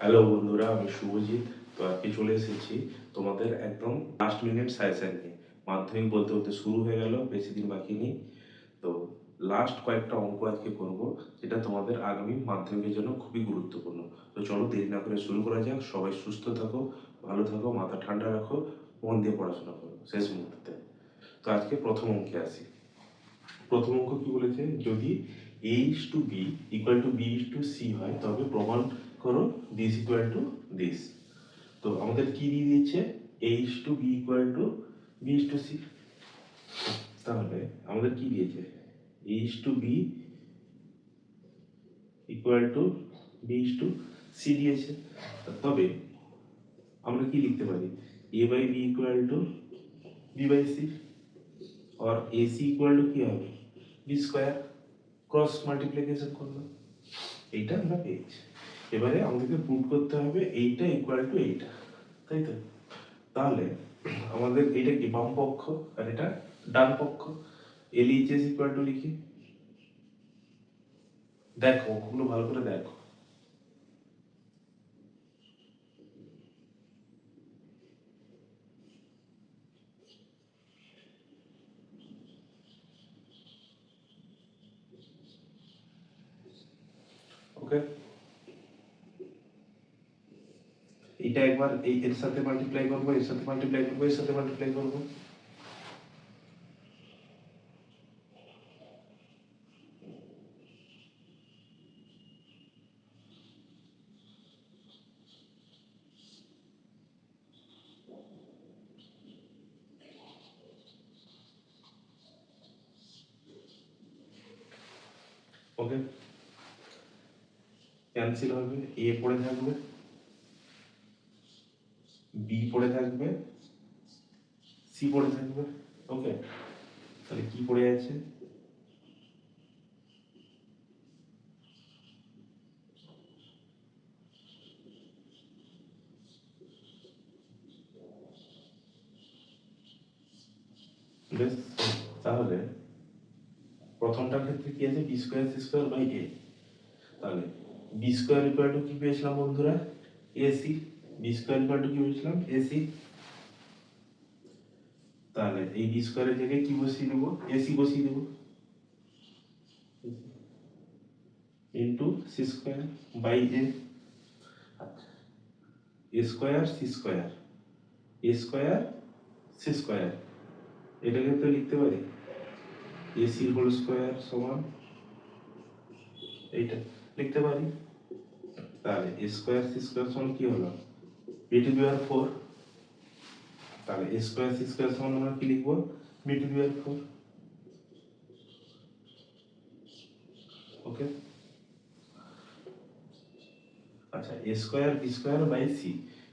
Hello বন্ধুরা, আমি শুভজিৎ। তো আজকে চলে এসেছি তোমাদের একদম লাস্ট মিনিট সাজেশন নিয়ে। মাধ্যমিক বলতে বলতে শুরু হয়ে গেল, বেশি দিন বাকি নেই। তো লাস্ট কয়েকটা অঙ্ক আজকে করব, যেটা তোমাদের আগামী মাধ্যমিকের জন্য খুবই গুরুত্বপূর্ণ। তো চলো দেরি না করে শুরু করা যাক। সবাই সুস্থ থাকো, ভালো থাকো, মাথা ঠান্ডা রাখো, মন দিয়ে পড়াশোনা করো। শেষ মুহূর্তে। তো আজকে প্রথম অঙ্কে আসি। প্রথম অঙ্ক কি বলেছে? যদি H two B equal to B two C হয়, তবে প্রমাণ করো দিস ইকুয়াল টু দিস তো আমাদের কি দিয়ে দিচ্ছে H to B equal to B to C তাহলে আমাদের কি দিয়েছে H to B equal to B to C দিয়েছে তবে আমরা কি লিখতে পারি A by B equal to B by C और ए सी ইকুয়াল টু কি হবে বি স্কোয়ার ক্রস মাল্টিপ্লিকেশন করলাম এইটা আমরা পেয়েছি এবারে আমাদেরকে প্রুভ করতে হবে এইটা ইকুয়াল টু এইটা, তাই তো? তাহলে আমাদের এটা কি বাম পক্ষ আর এটা ডান পক্ষ? L H S equal to লিখি। দেখো ওগুলো ভালো করে দেখো ওকে এটা একবার এই এর সাথে মাল্টিপ্লাই করব এর সাথে মাল্টিপ্লাই করব এর সাথে মাল্টিপ্লাই করব ওকে ক্যান্সেল হবে এ পড়ে থাকবে বি পড়ে থাকবে সি পড়ে থাকবে। ওকে তাহলে কি পড়ে আছে? তাহলে প্রথমটার ক্ষেত্রে কি আছে? B square C square by A তাহলে বি স্কোয়ার ইকুয়াল টু কি পেয়েছিলাম বন্ধুরা? AC B square equal to কি পেয়েছিলাম? এসি তাহলে এই বি স্কোয়ারের জায়গায় কি বসিয়ে দেবো এসি বসিয়ে দেবো? Into C square by A A square C square A square C square এটাকে তো লিখতে পারি? এসি হোল স্কোয়ার সমান এইটা লিখতে পারি? তাহলে এ স্কোয়ার সি স্কোয়ার সমান কি হলো? বি টু পাওয়ার ফোর তাহলে এ স্কোয়ার সি স্কোয়ার সমান আমরা কি লিখব? B two power four okay আচ্ছা A square B square by C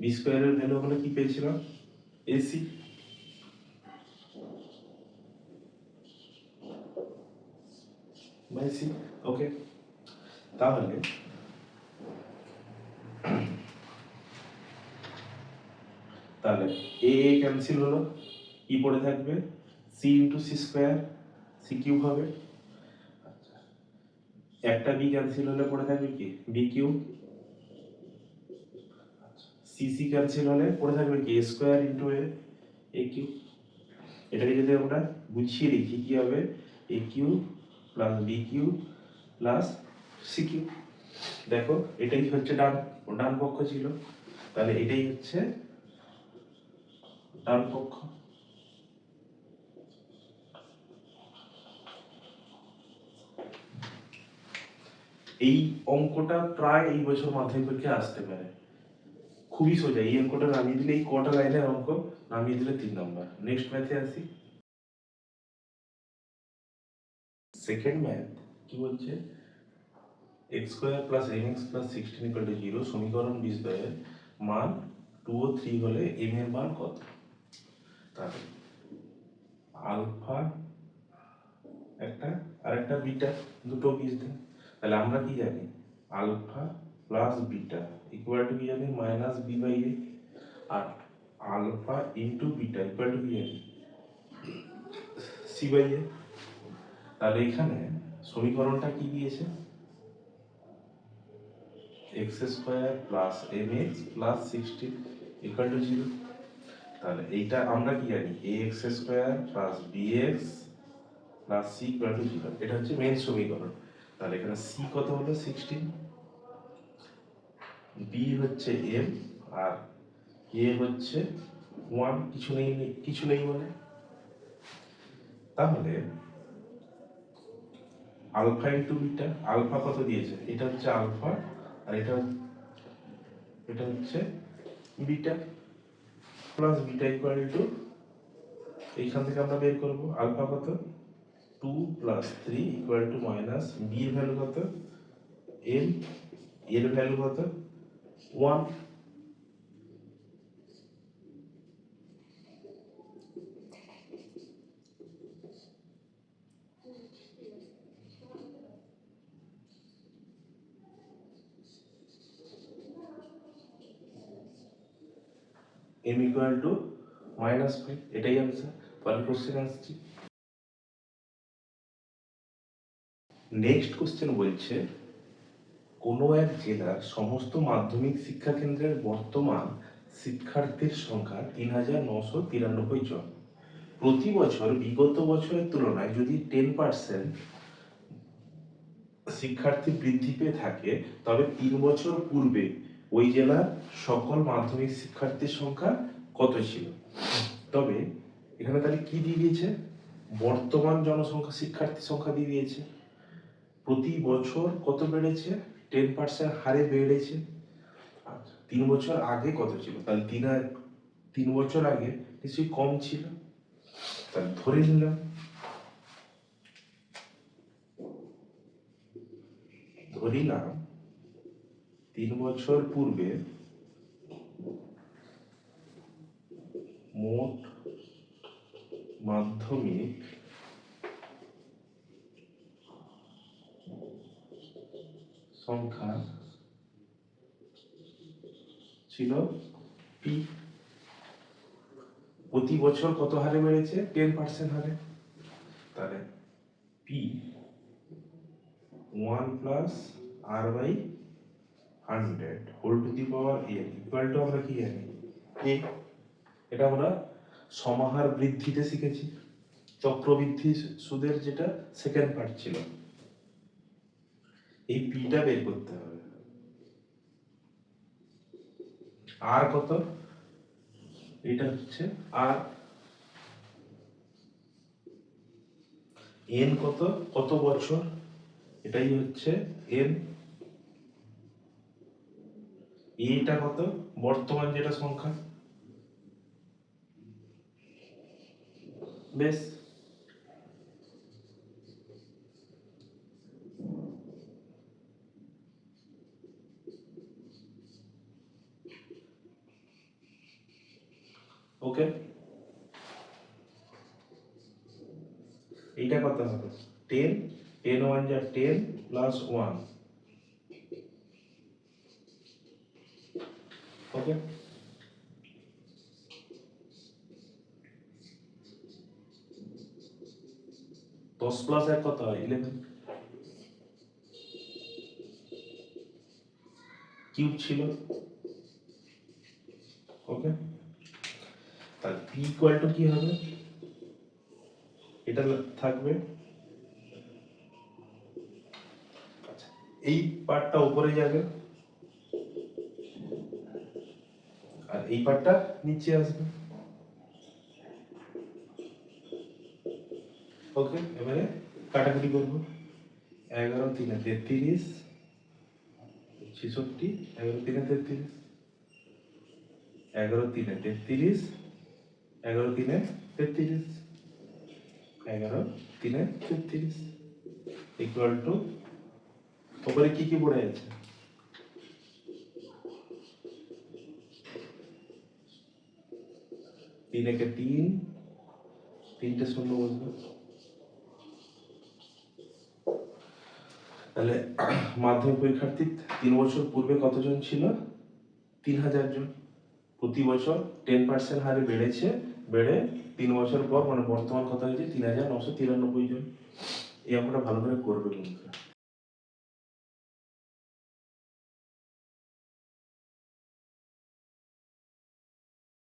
B স্কোয়ারের ভ্যালু আমরা কি পেয়েছিলাম? এসি বাই সি ওকে তাহলে তাহলে এ এ ক্যান্সেল হলো ই পড়ে থাকবে? C into C square C cube হবে। একটা বি ক্যান্সেল হলে পড়ে থাকবে কি? B cube C C cancel হলে পড়ে থাকবে কি? A square into A A cube এটাকে যদি আমরা গুছিয়ে লিখি কি হবে? A cube plus B cube plus C cube দেখো, এটাই হচ্ছে ডান ডান পক্ষ ছিল। তাহলে এটাই হচ্ছে ডান পক্ষ। এই অঙ্কটা প্রায় এই বছর মাধ্যমিক পরীক্ষায় আসতে পারে। খুবই সোজা, এই অঙ্কটা নামিয়ে দিলে এই কটা লাইনের অঙ্ক নামিয়ে দিলে তিন নম্বর। নেক্সট ম্যাথে আসি। সেকেন্ড ম্যাথ কি বলছে? X square plus m x plus sixteen equal to zero সমীকরণ বিশ দয়ের মান টু ও থ্রি হলে এম এর মান কত? তাহলে আলফা একটা, আর একটা বিটা, দুটো বীজ দেন তাহলে আমরা কি জানি? Alpha plus beta equal to কি জানি? Minus B by A R alpha into beta equal to কি জানি? সি বাই এ তাহলে এখানে সমীকরণটা কি দিয়েছে? X square plus m x plus sixteen equal to zero তাহলে এইটা আমরা কি জানি? A x square plus b x plus c equal to zero এটা হচ্ছে মেন সমীকরণ। তাহলে এখানে সি কত হলো? সিক্সটিন বি হচ্ছে এম আর এ হচ্ছে ওয়ান কিছু নেই কিছু নেই মানে। তাহলে আলফা ইন্টু বিটা আলফা কত দিয়েছে? এটা হচ্ছে আলফা আর এটা এটা হচ্ছে beta plus beta equal to এইখান থেকে আমরা বের করব আলফা কত? Two plus three equal to minus b এর ভ্যালু কত? এম এর ভ্যালু কত? One m equal to minus five এটাই আনসার পরের কোশ্চেন আসছি। নেক্সট কোশ্চেন বলছে, কোনো এক জেলার সমস্ত মাধ্যমিক শিক্ষা কেন্দ্রের বর্তমান শিক্ষার্থীর সংখ্যা তিন হাজার নশো তিরানব্বই জন। প্রতি বছর বিগত বছরের তুলনায় যদি টেন পার্সেন্ট শিক্ষার্থী বৃদ্ধি পেয়ে থাকে, তবে তিন বছর পূর্বে ওই জেলার সকল মাধ্যমিক শিক্ষার্থীর সংখ্যা কত ছিল? তবে এখানে তাহলে কি দিয়ে দিয়েছে? বর্তমান জনসংখ্যা শিক্ষার্থী সংখ্যা দিয়ে দিয়েছে। প্রতি বছর কত বেড়েছে? টেন পার্সেন্ট হারে বেড়েছে। তিন বছর আগে কত ছিল? তাহলে তিন তিন বছর আগে নিশ্চয়ই কম ছিল। তাহলে ধরে নিলাম। ধরিলাম তিন বছর পূর্বে মোট মাধ্যমিক সংখ্যা ছিল পি প্রতি বছর কত হারে বেড়েছে? টেন পার্সেন্ট হারে। তাহলে p one plus r by hundred. Whole to the power n equal to আমরা কি জানি? এ এটা আমরা সমাহার বৃদ্ধিতে শিখেছি। চক্রবৃদ্ধি সুদের যেটা সেকেন্ড পার্ট ছিল। এই পিটা বের করতে হবে। আর কত? এটা হচ্ছে আর এন কত? কত বছর? এটাই হচ্ছে এন এটা কত? বর্তমান যেটা সংখ্যা? বেশ। ওকে। এইটা কত হবে? টেন টেন ওয়ান যা টেন প্লাস ওয়ান ওকে দশ প্লাস এক কত? ইলেভেন কিউব ছিল। ওকে তাহলে পি ইকুয়াল টু কি হবে? এটা থাকবে। আচ্ছা এই পার্টটা উপরে যাবে। এই পার্টটা নিচে আসবে। ওকে এবারে কাটাকুটি করব। এগারো তিনে তেত্রিশ, ছেষট্টি, এগারো তিনে তেত্রিশ, এগারো তিনে তেত্রিশ, এগারো তিনে তেত্রিশ, এগারো তিনে তেত্রিশ ইকুয়াল টু ওপরে কি কি পড়ে আছে? তিন একে তিন, তিনটে শূন্য বসবে। তাহলে মাধ্যমিক পরীক্ষার্থী, তিন বছর পূর্বে কতজন ছিল? তিন হাজার জন। প্রতি বছর টেন পার্সেন্ট হারে বেড়েছে, বেড়ে তিন বছর পর মানে বর্তমান কথা হয়েছে? তিন হাজার নশো তিরানব্বই জন। এই অঙ্কটা ভালো করে করবে কিন্তু।